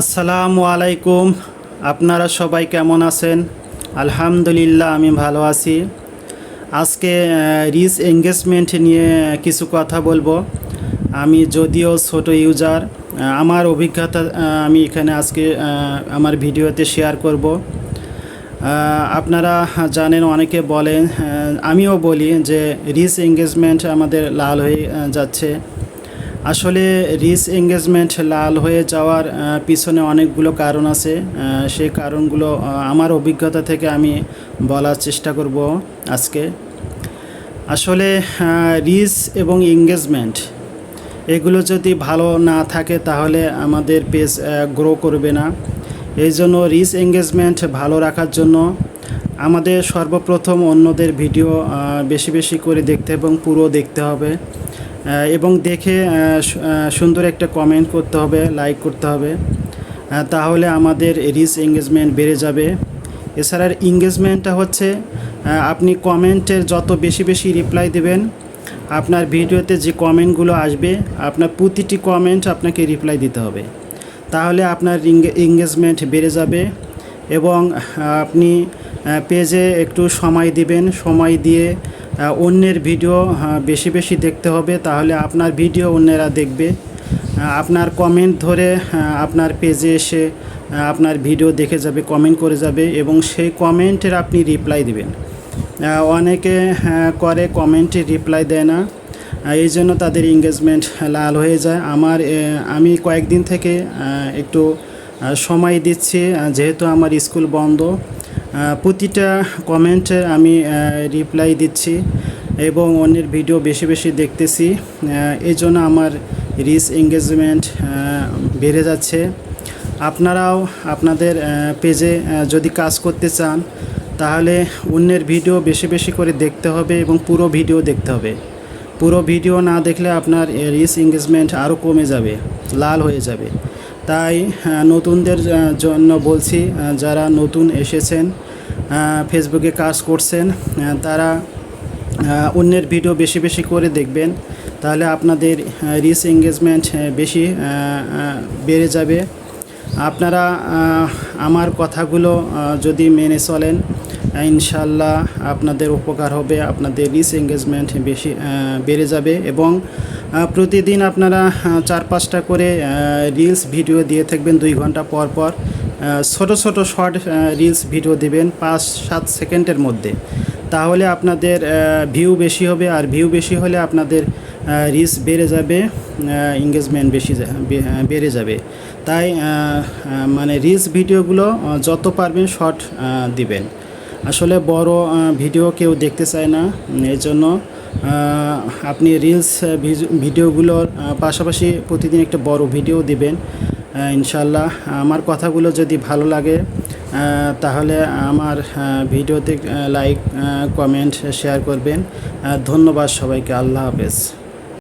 আসসালামু আলাইকুম। আপনারা সবাই কেমন আছেন? আলহামদুলিল্লাহ, আমি ভালো আছি। আজকে রিস এঙ্গেজমেন্ট নিয়ে কিছু কথা বলব। আমি যদিও ছোট ইউজার আমার অভিজ্ঞতা আমি এখানে আজকে আমার ভিডিওতে শেয়ার করব। আপনারা জানেন, অনেকে বলেন আমিও বলি যে রিস এঙ্গেজমেন্ট আমাদের লাল হয়ে যাচ্ছে। আসলে রিস এঙ্গেজমেন্ট লাল হয়ে যাওয়ার পিছনে অনেকগুলো কারণ আছে। সেই কারণগুলো আমার অভিজ্ঞতা থেকে আমি বলার চেষ্টা করব আজকে। আসলে রিস এবং এঙ্গেজমেন্ট এগুলো যদি ভালো না থাকে তাহলে আমাদের পেজ গ্রো করবে না। এই জন্য রিস এঙ্গেজমেন্ট ভালো রাখার জন্য আমাদের সর্বপ্রথম অন্যদের ভিডিও বেশি বেশি করে দেখতে এবং পুরো দেখতে হবে। এবং দেখে সুন্দর একটা কমেন্ট করতে হবে লাইক করতে হবে। তাহলে আমাদের রিচ এঙ্গেজমেন্ট বেড়ে যাবে। এছাড়া এঙ্গেজমেন্টটা হচ্ছে আপনি কমেন্টের যত বেশি বেশি রিপ্লাই দেবেন, আপনার ভিডিওতে যে কমেন্টগুলো আসবে, আপনার প্রতিটি কমেন্ট আপনাকে রিপ্লাই দিতে হবে। তাহলে আপনার এঙ্গেজমেন্ট বেড়ে যাবে এবং আপনি পেজে একটু সময় দিবেন। সময় দিয়ে অন্যের ভিডিও বেশি বেশি দেখতে হবে, তাহলে আপনার ভিডিও অন্যেরা দেখবে। আপনার কমেন্ট ধরে আপনার পেজে এসে আপনার ভিডিও দেখে যাবে কমেন্ট করে যাবে এবং সেই কমেন্টের আপনি রিপ্লাই দিবেন। অনেকে করে কমেন্টে রিপ্লাই দেয় না। এই জন্য তাদের এঙ্গেজমেন্ট লাল হয়ে যায়। আমার আমি কয়েকদিন থেকে একটু সময় দিচ্ছি যেহেতু আমার স্কুল বন্ধ। প্রতিটা কমেন্টে আমি রিপ্লাই দিচ্ছি এবং অন্যের ভিডিও বেশি বেশি দেখতেছি। এই জন্য আমার রিচ এঙ্গেজমেন্ট বেড়ে যাচ্ছে। আপনারাও আপনাদের পেজে যদি কাজ করতে চান, তাহলে অন্যের ভিডিও বেশি বেশি করে দেখতে হবে এবং পুরো ভিডিও দেখতে হবে। পুরো ভিডিও না দেখলে আপনার রিচ এঙ্গেজমেন্ট আরও কমে যাবে, লাল হয়ে যাবে। তাই নতুনদের জন্য বলছি যারা নতুন এসেছেন ফেসবুকে কাজ করছেন তারা অন্যের ভিডিও বেশি বেশি করে দেখবেন, তাহলে আপনাদের রিচ এঙ্গেজমেন্ট বেশি বেড়ে যাবে। আপনারা আমার কথাগুলো যদি মেনে চলেন ইনশাল্লাহ আপনাদের উপকার হবে, আপনাদের রিচ এঙ্গেজমেন্ট বেশি বেড়ে যাবে এবং প্রতিদিন আপনারা চার পাঁচটা করে রিলস ভিডিও দিয়ে থাকবেন দুই ঘণ্টা পর পর। ছোট ছোট শর্ট রিলস ভিডিও দেবেন পাঁচ, সাত সেকেন্ডের মধ্যে। তাহলে আপনাদের ভিউ বেশি হবে আর ভিউ বেশি হলে আপনাদের রিচ বেড়ে যাবে এঙ্গেজমেন্ট বেশি বেড়ে যাবে। তাই মানে রিলস ভিডিওগুলো যত পারবেন শর্ট দিবেন। আসলে বড় ভিডিও কেউ দেখতে চায় না এই জন্য আপনি রিলস ভিডিওগুলোর পাশাপাশি প্রতিদিন একটা বড় ভিডিও দিবেন। ইনশাল্লাহ আমার কথাগুলো যদি ভালো লাগে তাহলে আমার ভিডিওতে লাইক কমেন্ট শেয়ার করবেন। ধন্যবাদ সবাইকে, আল্লাহ হাফেজ।